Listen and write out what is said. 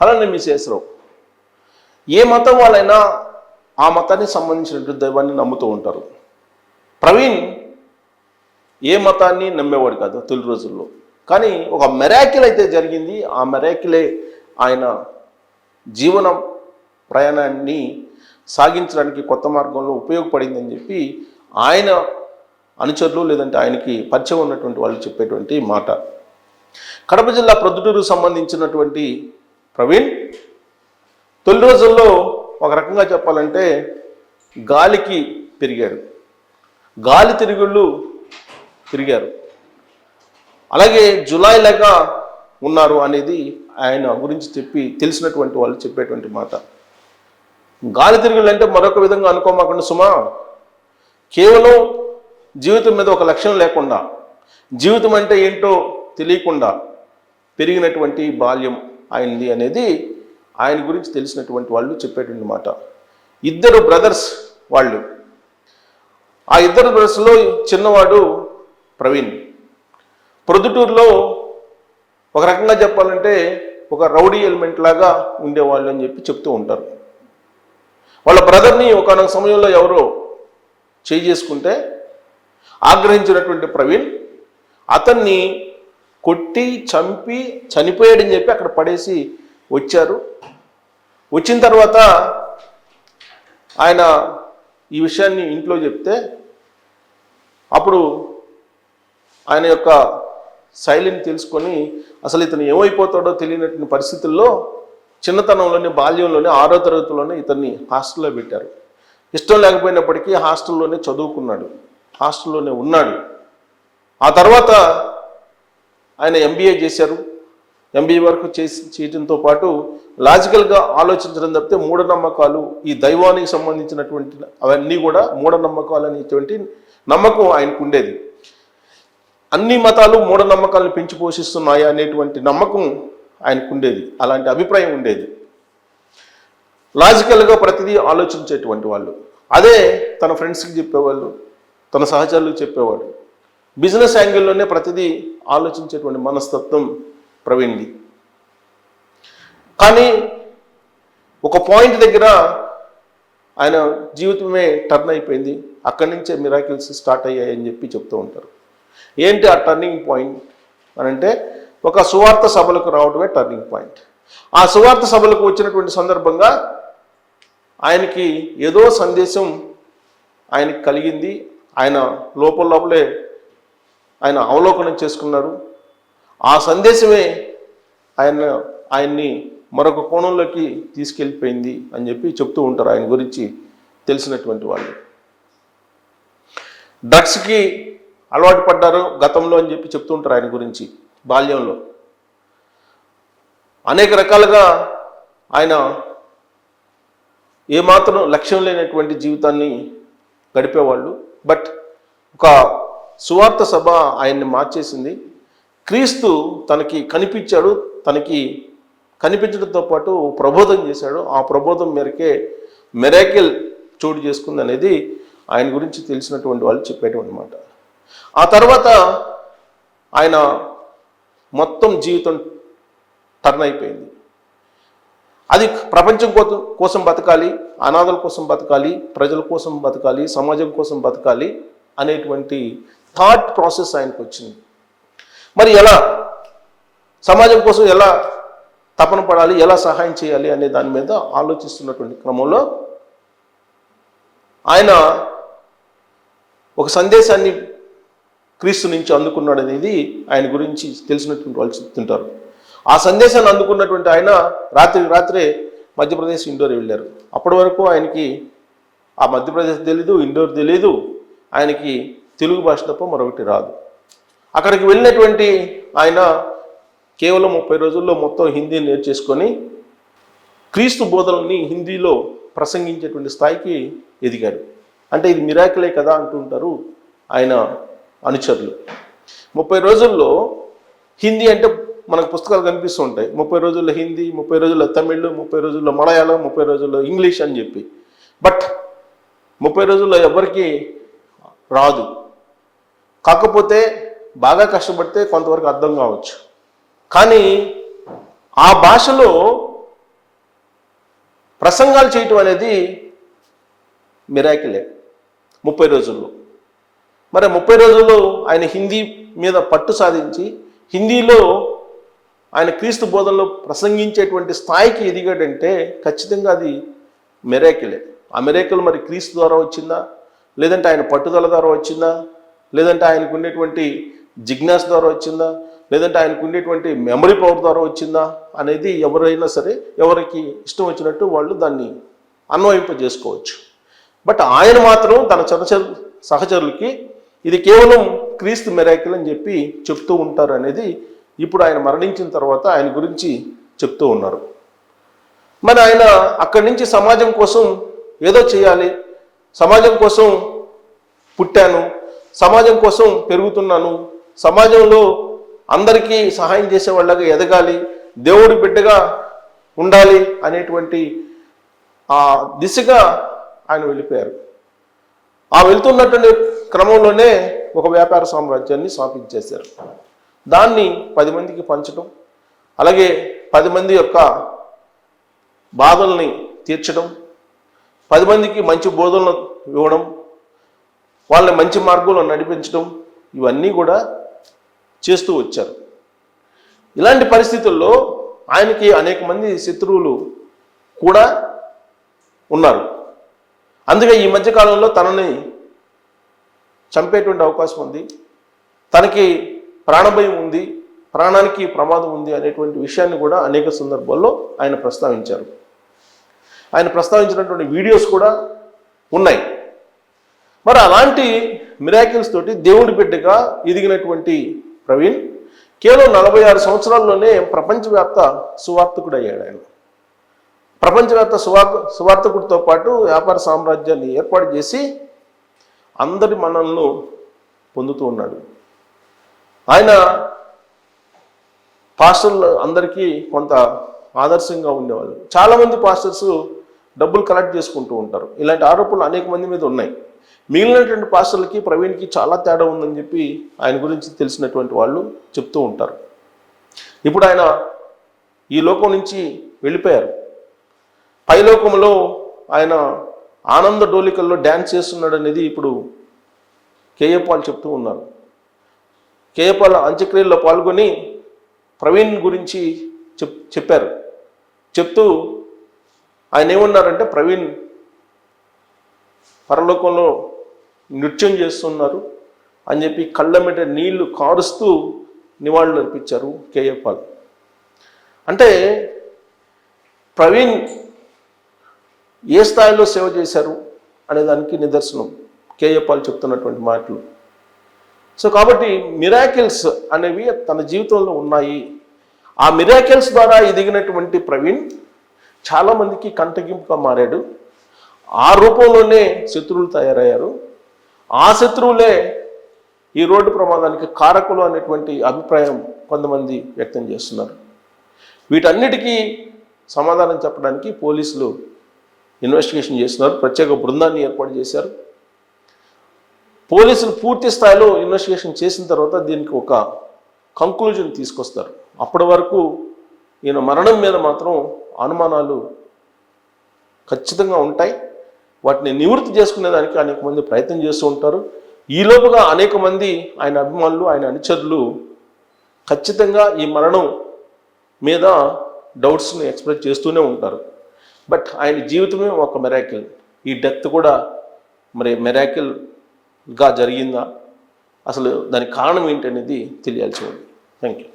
అలానే మీ చేసరు ఏ మతం వాళ్ళైనా ఆ మతానికి సంబంధించినటువంటి దైవాన్ని నమ్ముతూ ఉంటారు. ప్రవీణ్ ఏ మతాన్ని నమ్మేవాడు కాదు తొలి రోజుల్లో. కానీ ఒక మెరాకిల్ అయితే జరిగింది. ఆ మెరాకిలే ఆయన జీవనం ప్రయాణాన్ని సాగించడానికి కొత్త మార్గంలో ఉపయోగపడిందని చెప్పి ఆయన అనుచరులు లేదంటే ఆయనకి పరిచయం ఉన్నటువంటి వాళ్ళు చెప్పేటువంటి మాట. కడప జిల్లా ప్రొద్దుటూరుకు సంబంధించినటువంటి ప్రవీణ్ తొలి రోజుల్లో ఒక రకంగా చెప్పాలంటే గాలికి పెరిగాడు గాలి తిరుగుళ్ళు తిరిగారు. అలాగే జులై లాగా ఉన్నారు అనేది ఆయన గురించి చెప్పి తెలిసినటువంటి వాళ్ళు చెప్పేటువంటి మాట. గాలి తిరుగుళ్ళు అంటే మరొక విధంగా అనుకోమాకుండా సుమా. కేవలం జీవితం మీద ఒక లక్ష్యం లేకుండా జీవితం అంటే ఏంటో తెలియకుండా పెరిగినటువంటి బాల్యం. ఆయనది అనేది ఆయన గురించి తెలిసినటువంటి వాళ్ళు చెప్పేటువంటి మాట ఇద్దరు బ్రదర్స్ వాళ్ళు. ఆ ఇద్దరు బ్రదర్స్లో చిన్నవాడు ప్రవీణ్. ప్రొద్దుటూరులో ఒక రకంగా చెప్పాలంటే ఒక రౌడీ ఎలిమెంట్ లాగా ఉండేవాళ్ళు అని చెప్పి చెప్తూ ఉంటారు. వాళ్ళ బ్రదర్ని ఒకనొక సమయంలో ఎవరో చేయి చేసుకుంటే ఆగ్రహించినటువంటి ప్రవీణ్ అతన్ని కొట్టి చంపి చనిపోయాడని చెప్పి అక్కడ పడేసి వచ్చారు. వచ్చిన తర్వాత ఆయన ఈ విషయాన్ని ఇంట్లో చెప్తే అప్పుడు ఆయన యొక్క శైలిని తెలుసుకొని అసలు ఇతను ఏమైపోతాడో తెలియనటువంటి పరిస్థితుల్లో చిన్నతనంలోనే బాల్యంలోనే ఆరో తరగతిలోనే ఇతన్ని హాస్టల్లో పెట్టారు. ఇష్టం లేకపోయినప్పటికీ హాస్టల్లోనే చదువుకున్నాడు. హాస్టల్లోనే ఉన్నాడు. ఆ తర్వాత ఆయన ఎంబీఏ చేశారు. ఎంబీఏ వరకు చేసి చేయడంతో పాటు లాజికల్గా ఆలోచించడం తప్పితే మూఢనమ్మకాలు ఈ దైవానికి సంబంధించినటువంటి అవన్నీ కూడా మూఢనమ్మకాలు అనేటువంటి నమ్మకం ఆయనకు ఉండేది. అన్ని మతాలు మూఢనమ్మకాలను పెంచి పోషిస్తున్నాయి అనేటువంటి నమ్మకం ఆయనకు ఉండేది. అలాంటి అభిప్రాయం ఉండేది. లాజికల్గా ప్రతిదీ ఆలోచించేటువంటి వాళ్ళు. అదే తన ఫ్రెండ్స్కి చెప్పేవాళ్ళు తన సహచరులకు చెప్పేవాడు బిజినెస్ యాంగిల్లోనే ప్రతిదీ ఆలోచించేటువంటి మనస్తత్వం ప్రవీణ్ది. కానీ ఒక పాయింట్ దగ్గర ఆయన జీవితమే టర్న్ అయిపోయింది. అక్కడి నుంచే మిరాకిల్స్ స్టార్ట్ అయ్యాయని చెప్పి చెప్తూ ఉంటారు. ఏంటి ఆ టర్నింగ్ పాయింట్? అని అంటే ఒక సువార్త సభలకు రావడమే టర్నింగ్ పాయింట్. ఆ సువార్త సభలకు వచ్చినటువంటి సందర్భంగా ఆయనకి ఏదో సందేశం ఆయనకి కలిగింది. ఆయన లోపల లోపలే ఆయన అవలోకనం చేసుకున్నారు ఆ సందేశమే ఆయన ఆయన్ని మరొక కోణంలోకి తీసుకెళ్ళిపోయింది అని చెప్పి చెప్తూ ఉంటారు ఆయన గురించి తెలిసినటువంటి వాళ్ళు. డ్రగ్స్కి అలవాటు పడ్డారు గతంలో అని చెప్పి చెప్తూ ఉంటారు ఆయన గురించి బాల్యంలో. అనేక రకాలుగా ఆయన ఏమాత్రం లక్ష్యం లేనటువంటి జీవితాన్ని గడిపేవాళ్ళు. బట్ ఒక సువార్త సభ ఆయన్ని మార్చేసింది. క్రీస్తు తనకి కనిపించాడు తనకి కనిపించడంతో పాటు ప్రబోధం చేశాడు. ఆ ప్రబోధం మేరకే మెరాకిల్ చోటు చేసుకుంది అనేది ఆయన గురించి తెలిసినటువంటి వాళ్ళు చెప్పేటువంటి మాట. ఆ తర్వాత ఆయన మొత్తం జీవితం టర్న్ అయిపోయింది. అది ప్రపంచం కోసం కోసం బతకాలి అనాథల కోసం బతకాలి ప్రజల కోసం బతకాలి సమాజం కోసం బతకాలి అనేటువంటి థాట్ ప్రాసెస్ ఆయనకు వచ్చింది. మరి ఎలా? సమాజం కోసం ఎలా తపన పడాలి ఎలా సహాయం చేయాలి అనే దాని మీద ఆలోచిస్తున్నటువంటి క్రమంలో ఆయన ఒక సందేశాన్ని క్రీస్తు నుంచి అందుకున్నాడు అనేది ఆయన గురించి తెలిసినటువంటి వాళ్ళు చెప్తుంటారు. ఆ సందేశాన్ని అందుకున్నటువంటి ఆయన రాత్రి రాత్రే మధ్యప్రదేశ్ ఇండోర్ వెళ్ళారు. అప్పటి వరకు ఆయనకి ఆ మధ్యప్రదేశ్ తెలీదు ఇండోర్ తెలీదు. ఆయనకి తెలుగు భాష తప్ప మరొకటి రాదు. అక్కడికి వెళ్ళినటువంటి ఆయన కేవలం ముప్పై రోజుల్లో మొత్తం హిందీ నేర్చేసుకొని క్రీస్తు బోధనల్ని హిందీలో ప్రసంగించేటువంటి స్థాయికి ఎదిగాడు. అంటే ఇది మిరాకిలే కదా అంటుంటారు ఆయన అనుచరులు. ముప్పై రోజుల్లో హిందీ అంటే మనకు పుస్తకాలు కనిపిస్తూ ఉంటాయి ముప్పై రోజుల్లో హిందీ ముప్పై రోజుల్లో తమిళ్ ముప్పై రోజుల్లో మలయాళం ముప్పై రోజుల్లో ఇంగ్లీష్ అని చెప్పి. బట్ ముప్పై రోజుల్లో ఎవరికి రాదు. కాకపోతే బాగా కష్టపడితే కొంతవరకు అర్థం కావచ్చు. కానీ ఆ భాషలో ప్రసంగాలు చేయటం అనేది మిరాకిలే. ముప్పై రోజుల్లో. మరి ముప్పై రోజుల్లో ఆయన హిందీ మీద పట్టు సాధించి హిందీలో ఆయన క్రీస్తు బోధనలో ప్రసంగించేటువంటి స్థాయికి ఎదిగాడంటే ఖచ్చితంగా అది మెరేకిలే. ఆ మెరేకల్ మరి క్రీస్తు ద్వారా వచ్చిందా? లేదంటే ఆయన పట్టుదల ద్వారా వచ్చిందా? లేదంటే ఆయనకు ఉండేటువంటి జిజ్ఞాస ద్వారా వచ్చిందా? లేదంటే ఆయనకు ఉండేటువంటి మెమరీ పవర్ ద్వారా వచ్చిందా? అనేది ఎవరైనా సరే ఎవరికి ఇష్టం వచ్చినట్టు వాళ్ళు దాన్ని అన్వయింపజేసుకోవచ్చు. బట్ ఆయన మాత్రం తన చరచరు సహచరులకి ఇది కేవలం క్రీస్తు మెరాకిల్ అని చెప్పి చెప్తూ ఉంటారు అనేది ఇప్పుడు ఆయన మరణించిన తర్వాత ఆయన గురించి చెప్తూ ఉన్నారు. మరి ఆయన అక్కడి నుంచి సమాజం కోసం ఏదో చేయాలి. సమాజం కోసం పుట్టాను. సమాజం కోసం పెరుగుతున్నాను. సమాజంలో అందరికీ సహాయం చేసే వాళ్ళగా ఎదగాలి దేవుడి బిడ్డగా ఉండాలి అనేటువంటి ఆ దిశగా ఆయన వెళ్ళిపోయారు. ఆ వెళ్తున్నటువంటి క్రమంలోనే ఒక వ్యాపార సామ్రాజ్యాన్ని స్థాపించేశారు. దాన్ని పది మందికి పంచడం అలాగే పది మంది యొక్క బాధల్ని తీర్చడం పది మందికి మంచి బోధనలు ఇవ్వడం వాళ్ళని మంచి మార్గంలో నడిపించడం ఇవన్నీ కూడా చేస్తూ వచ్చారు. ఇలాంటి పరిస్థితుల్లో ఆయనకి అనేక మంది శత్రువులు కూడా ఉన్నారు. అందుకే ఈ మధ్యకాలంలో తనని చంపేటువంటి అవకాశం ఉంది. తనకి ప్రాణభయం ఉంది ప్రాణానికి ప్రమాదం ఉంది అనేటువంటి విషయాన్ని కూడా అనేక సందర్భాల్లో ఆయన ప్రస్తావించారు. ఆయన ప్రస్తావించినటువంటి వీడియోస్ కూడా ఉన్నాయి. మరి అలాంటి మిరాకిల్స్ తోటి దేవుడి బిడ్డగా ఎదిగినటువంటి ప్రవీణ్ కేవలం నలభై ఆరు సంవత్సరాల్లోనే ప్రపంచవ్యాప్త సువార్తకుడు అయ్యాడు ఆయన. ప్రపంచవ్యాప్త సువార్ సువార్థకుడితో పాటు వ్యాపార సామ్రాజ్యాన్ని ఏర్పాటు చేసి అందరి మనల్ని పొందుతూ ఉన్నాడు. ఆయన పాస్టర్లు అందరికీ కొంత ఆదర్శంగా ఉండేవాళ్ళు. చాలామంది పాస్టర్స్ డబ్బులు కలెక్ట్ చేసుకుంటూ ఉంటారు. ఇలాంటి ఆరోపణలు అనేక మంది మీద ఉన్నాయి. మిగిలినటువంటి పాస్టర్లకి ప్రవీణ్కి చాలా తేడా ఉందని చెప్పి ఆయన గురించి తెలిసినటువంటి వాళ్ళు చెప్తూ ఉంటారు. ఇప్పుడు ఆయన ఈ లోకం నుంచి వెళ్ళిపోయారు. పైలోకంలో ఆయన ఆనంద డోలికల్లో డ్యాన్స్ చేస్తున్నాడు అనేది ఇప్పుడు కేయపాల్ చెప్తూ ఉన్నారు. కేయపాల్ అంత్యక్రియల్లో పాల్గొని ప్రవీణ్ గురించి చెప్ చెప్పారు. చెప్తూ ఆయన ఏమన్నారంటే ప్రవీణ్ పరలోకంలో నృత్యం చేస్తున్నారు అని చెప్పి కళ్ళ మీద నీళ్ళు కారుస్తూ నివాళులు అర్పించారు కేఏ అంటే ప్రవీణ్ ఏ స్థాయిలో సేవ చేశారు అనే దానికి నిదర్శనం కేఏ పాల్ చెప్తున్నటువంటి మాటలు. సో కాబట్టి మిరాకిల్స్ అనేవి తన జీవితంలో ఉన్నాయి. ఆ మిరాకిల్స్ ద్వారా ఎదిగినటువంటి ప్రవీణ్ చాలామందికి కంటగింపుగా మారాడు. ఆ రూపంలోనే శత్రువులు తయారయ్యారు. ఆ శత్రువులే ఈ రోడ్డు ప్రమాదానికి కారకులు అనేటువంటి అభిప్రాయం కొంతమంది వ్యక్తం చేస్తున్నారు. వీటన్నిటికీ సమాధానం చెప్పడానికి పోలీసులు ఇన్వెస్టిగేషన్ చేస్తున్నారు. ప్రత్యేక బృందాన్ని ఏర్పాటు చేశారు. పోలీసులు పూర్తి స్థాయిలో ఇన్వెస్టిగేషన్ చేసిన తర్వాత దీనికి ఒక కంక్లూజన్ తీసుకొస్తారు. అప్పటి వరకు ఈయన మరణం మీద మాత్రం అనుమానాలు ఖచ్చితంగా ఉంటాయి. వాటిని నివృత్తి చేసుకునేదానికి అనేక మంది ప్రయత్నం చేస్తూ ఉంటారు. ఈలోపుగా అనేక మంది ఆయన అభిమానులు ఆయన అనుచరులు ఖచ్చితంగా ఈ మరణం మీద డౌట్స్ని ఎక్స్ప్రెస్ చేస్తూనే ఉంటారు. బట్ ఆయన జీవితమే ఒక మెరాకిల్ ఈ డెత్ కూడా మరి మెరాకిల్గా జరిగిందా? అసలు దానికి కారణం ఏంటనేది తెలియాల్సి ఉంది. Thank you